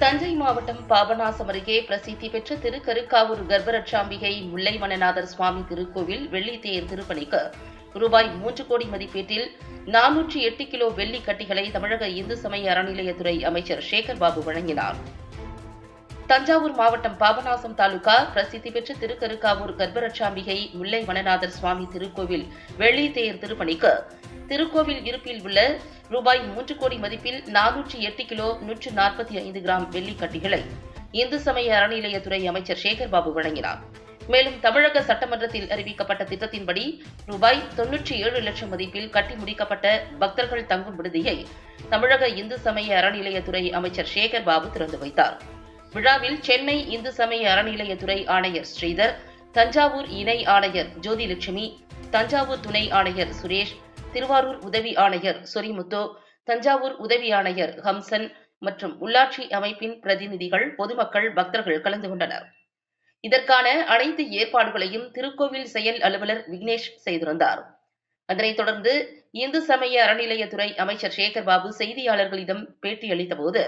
தஞ்சை மாவட்டம் பாபநாசம் அருகே பிரசித்தி பெற்ற திருக்கருக்காவூர் கர்ப்பரட்சாம்பிகை முல்லை மணநாதர் சுவாமி திருக்கோவில் வெள்ளித்தேர் திருப்பணிக்கு ரூபாய் மூன்று கோடி மதிப்பீட்டில் நானூற்றி எட்டு கிலோ வெள்ளி கட்டிகளை தமிழக இந்து சமய அறநிலையத்துறை அமைச்சர் சேகர் பாபு வழங்கினார். தஞ்சாவூர் மாவட்டம் பாபநாசம் தாலுகா பிரசித்தி பெற்ற திருக்கருக்காவூர் கர்ப்பரட்சாம்பிகை முல்லை வனநாதர் சுவாமி திருக்கோவில் வெள்ளித்தேர் திருப்பணிக்கு திருக்கோவில் இருப்பில் உள்ள ரூபாய் மூன்று கோடி மதிப்பில் நானூற்றி எட்டு கிலோ நூற்று நாற்பத்தி ஐந்து கிராம் வெள்ளி கட்டிகளை இந்து சமய அறநிலையத்துறை அமைச்சர் சேகர்பாபு வழங்கினார். மேலும் தமிழக சட்டமன்றத்தில் அறிவிக்கப்பட்ட திட்டத்தின்படி ரூபாய் தொன்னூற்றி ஏழு லட்சம் மதிப்பில் கட்டி முடிக்கப்பட்ட பக்தர்கள் தங்கும் விடுதியை தமிழக இந்து சமய அறநிலையத்துறை அமைச்சர் சேகர்பாபு திறந்து வைத்தார். விழாவில் சென்னை இந்து சமய அறநிலையத்துறை ஆணையர் ஸ்ரீதர் தஞ்சாவூர் இணை ஆணையர் ஜோதிலட்சுமி தஞ்சாவூர் துணை ஆணையர் சுரேஷ் திருவாரூர் உதவி ஆணையர் சொரிமுத்து தஞ்சாவூர் உதவி ஆணையர் ஹம்சன் மற்றும் உள்ளாட்சி அமைப்பின் பிரதிநிதிகள் பொதுமக்கள் பக்தர்கள் கலந்து கொண்டனர். இதற்கான அனைத்து ஏற்பாடுகளையும் திருக்கோவில் செயல் அலுவலர் விக்னேஷ் செய்திருந்தார். அதனைத் தொடர்ந்து இந்து சமய அறநிலையத்துறை அமைச்சர் சேகர் பாபு செய்தியாளர்களிடம் பேட்டியளித்தபோது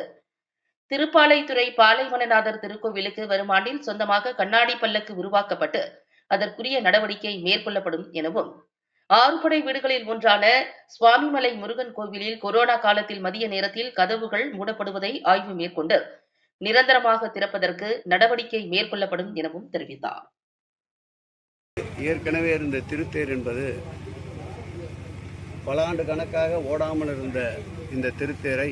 திருப்பாலைத்துறை பாலைவனநாதர் திருக்கோவிலுக்கு வரும் ஆண்டில் சொந்தமாக கண்ணாடி பல்லக்கு உருவாக்கப்பட்டு அதற்குரிய நடவடிக்கை மேற்கொள்ளப்படும் எனவும் ஆறுபடை வீடுகளில் ஒன்றான சுவாமிமலை முருகன் கோவிலில் கொரோனா காலத்தில் மதிய நேரத்தில் கதவுகள் மூடப்படுவதை ஆய்வு மேற்கொண்டு நிரந்தரமாக திறப்பதற்கு நடவடிக்கை மேற்கொள்ளப்படும் எனவும் தெரிவித்தார். ஏற்கனவே இருந்த திருத்தேர் என்பது பல ஆண்டு கணக்காக ஓடாமல் இருந்த இந்த திருத்தேரை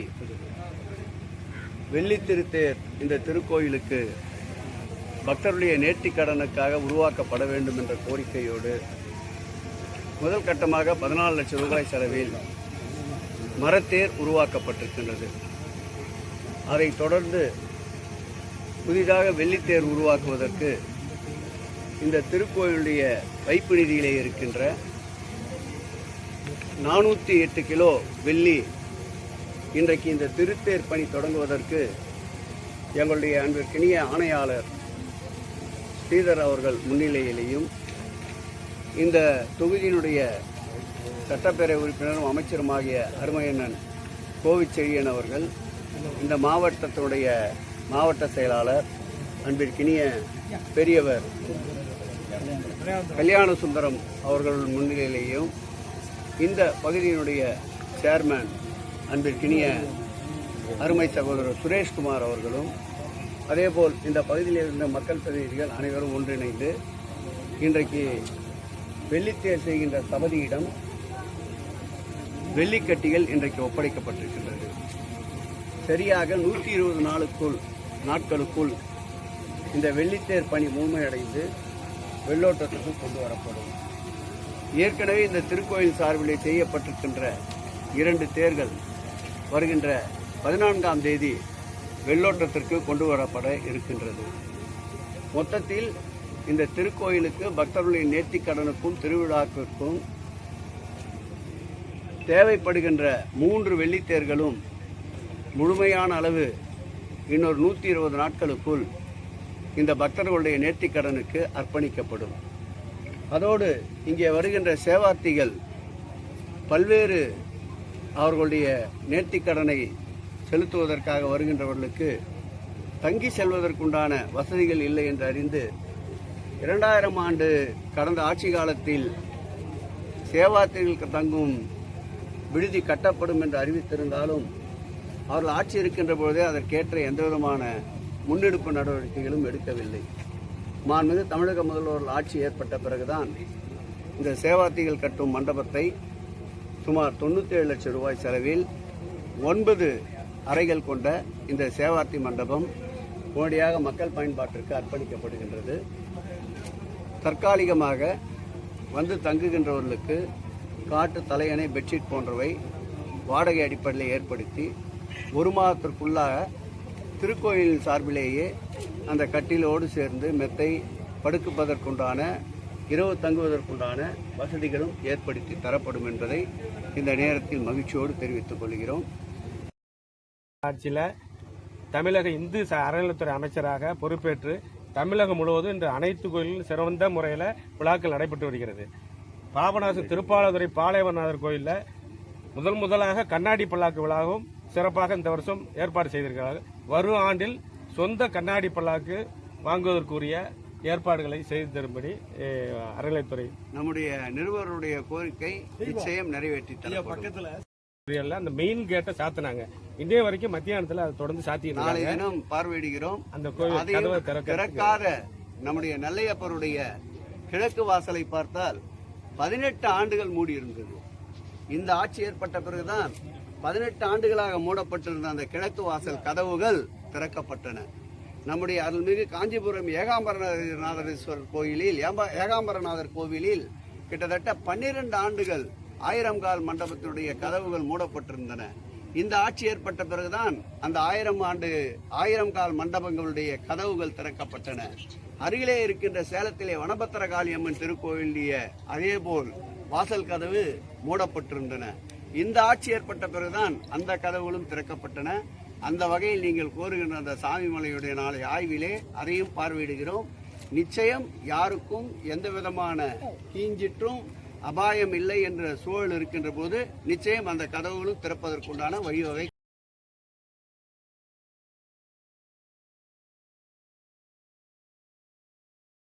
வெள்ளி திருத்தேர் இந்த திருக்கோயிலுக்கு பக்தருடைய நேர்த்திக்கடனுக்காக உருவாக்கப்பட வேண்டும் என்ற கோரிக்கையோடு முதல் கட்டமாக பதினாலு லட்சம் ரூபாய் செலவில் மரத்தேர் உருவாக்கப்பட்டிருக்கின்றது. அதைத் தொடர்ந்து புதிதாக வெள்ளித்தேர் உருவாக்குவதற்கு இந்த திருக்கோயிலுடைய வைப்பு நிதியிலே இருக்கின்ற நானூற்றி எட்டு கிலோ வெள்ளி இன்றைக்கு இந்த திருத்தேர் பணி தொடங்குவதற்கு எங்களுடைய அன்பிற்கினிய ஆணையாளர் ஸ்ரீதர் அவர்கள் முன்னிலையிலேயும் இந்த தொகுதியினுடைய சட்டப்பேரவை உறுப்பினரும் அமைச்சருமாகிய அருமையண்ணன் கோவிச்செழியன் அவர்கள் இந்த மாவட்டத்தினுடைய மாவட்ட செயலாளர் அன்பிற்கினிய பெரியவர் கல்யாண சுந்தரம் அவர்கள் முன்னிலையிலேயும் இந்த பகுதியினுடைய சேர்மேன் அன்பிற்கினிய அருமை சகோதரர் சுரேஷ்குமார் அவர்களும் அதேபோல் இந்த பகுதியில் இருந்த மக்கள் பிரதிநிதிகள் அனைவரும் ஒன்றிணைந்து இன்றைக்கு வெள்ளித்தேர் செய்கின்ற சபதியிடம் வெள்ளிக்கட்டிகள் இன்றைக்கு ஒப்படைக்கப்பட்டிருக்கின்றது. சரியாக நூற்றி இருபது நாளுக்குள் நாட்களுக்குள் இந்த வெள்ளித்தேர் பணி முழுமையடைந்து வெள்ளோட்டத்துக்கு கொண்டு வரப்படும் ஏற்கனவே இந்த திருக்கோயில் சார்பிலே செய்யப்பட்டிருக்கின்ற இரண்டு தேர்கள் வருகின்ற பதினான்காம் தேதி வெள்ளோட்டத்திற்கு கொண்டு வரப்பட இருக்கின்றது. மொத்தத்தில் இந்த திருக்கோயிலுக்கு பக்தர்களுடைய நேர்த்திக்கடனுக்கும் திருவிழாக்கிற்கும் தேவைப்படுகின்ற மூன்று வெள்ளித்தேர்களும் முழுமையான அளவு இன்னொரு நூற்றி இருபது நாட்களுக்குள் இந்த பக்தர்களுடைய நேர்த்திக்கடனுக்கு அர்ப்பணிக்கப்படும். அதோடு இங்கே வருகின்ற சேவார்த்திகள் பல்வேறு அவர்களுடைய நேர்த்திக்கடனை செலுத்துவதற்காக வருகின்றவர்களுக்கு தங்கி செல்வதற்குண்டான வசதிகள் இல்லை என்று அறிந்து இரண்டாயிரம் ஆண்டு கடந்த ஆட்சி காலத்தில் சேவார்த்திகளுக்கு தங்கும் விடுதி கட்டப்படும் என்று அறிவித்திருந்தாலும் அவர்கள் ஆட்சி இருக்கின்ற பொழுதே அதற்கேற்ற எந்தவிதமான முன்னெடுப்பு நடவடிக்கைகளும் எடுக்கவில்லை. மாண்புமிகு தமிழக முதல்வர்கள் ஆட்சி ஏற்பட்ட பிறகுதான் இந்த சேவார்த்திகள் கட்டும் மண்டபத்தை சுமார் தொண்ணூற்றேழு லட்சம் ரூபாய் செலவில் ஒன்பது அறைகள் கொண்ட இந்த சேவார்த்தி மண்டபம் உடனடியாக மக்கள் பயன்பாட்டிற்கு அர்ப்பணிக்கப்படுகின்றது. தற்காலிகமாக வந்து தங்குகின்றவர்களுக்கு காட்டு தலையணை பெட்ஷீட் போன்றவை வாடகை அடிப்படையில் ஏற்படுத்தி ஒரு மாதத்திற்குள்ளாக திருக்கோயிலின் சார்பிலேயே அந்த கட்டிலோடு சேர்ந்து மெத்தை படுக்குப்பதற்குண்டான இரவு தங்குவதற்குண்டான வசதிகளும் ஏற்படுத்தி தரப்படும் என்பதை இந்த நேரத்தில் மகிழ்ச்சியோடு தெரிவித்துக் கொள்கிறோம். ஆட்சியில் தமிழக இந்து ச- அறநிலைத்துறை அமைச்சராக பொறுப்பேற்று தமிழகம் முழுவதும் இன்று அனைத்து கோயிலும் சிறந்த முறையில் விழாக்கள் நடைபெற்று வருகிறது. பாபநாசம் திருப்பாலதுறை பாளையவநாதர் கோயிலில் முதல் முதலாக கண்ணாடி பல்லாக்கு விழாவும் சிறப்பாக இந்த வருஷம் ஏற்பாடு செய்திருக்கிறார்கள். வரும் ஆண்டில் சொந்த கண்ணாடி பல்லாக்கு வாங்குவதற்குரிய ஏற்பாடுகளை செய்து தரும்படி அறநிலைத்துறை நம்முடைய நிருபருடைய கோரிக்கை நிச்சயம் நிறைவேற்றி ஏரியால அந்த மெயின் கேட்டை சாத்தினாங்க. இன்றைய வரைக்கும் மத்தியானத்துல அதை தொடர்ந்து தினம் பார்வையிடுகிறோம். அந்த கோவில் திறக்காத நம்முடைய நெல்லையப்பருடைய கிழக்கு வாசலை பார்த்தால் பதினெட்டு ஆண்டுகள் மூடி இருந்தது. இந்த ஆட்சி ஏற்பட்ட பிறகுதான் பதினெட்டு ஆண்டுகளாக மூடப்பட்டிருந்த அந்த கிழக்கு வாசல் கதவுகள் திறக்கப்பட்டன. நம்முடைய அருள்மிகு காஞ்சிபுரம் ஏகாம்பரநாதேஸ்வரர் கோயிலில் ஏகாம்பரநாதர் கோவிலில் கிட்டத்தட்ட பன்னிரண்டு ஆண்டுகள் ஆயிரம் கால் மண்டபத்தினுடைய கதவுகள் மூடப்பட்டிருந்தன. இந்த ஆட்சி ஏற்பட்ட பிறகுதான் அந்த ஆயிரம் ஆண்டு ஆயிரம் கால் மண்டபங்களுடைய கதவுகள் திறக்கப்பட்டன. அருகிலே இருக்கின்ற சேலத்திலே வனபத்திர காளியம்மன் அதேபோல் வாசல் கதவு மூடப்பட்டிருந்தன. இந்த ஆட்சி ஏற்பட்ட பிறகுதான் அந்த கதவுகளும் திறக்கப்பட்டன. அந்த வகையில் நீங்கள் கோருகின்ற அந்த சாமிமலையுடைய நாளை ஆய்விலே அதையும் பார்வையிடுகிறோம். நிச்சயம் யாருக்கும் எந்த விதமான கீஞ்சிற்றும் அபாயம் இல்லை என்ற சூழல் இருக்கின்ற போது நிச்சயம் அந்த கதவுகளும் திறப்பதற்குண்டான வழிவகை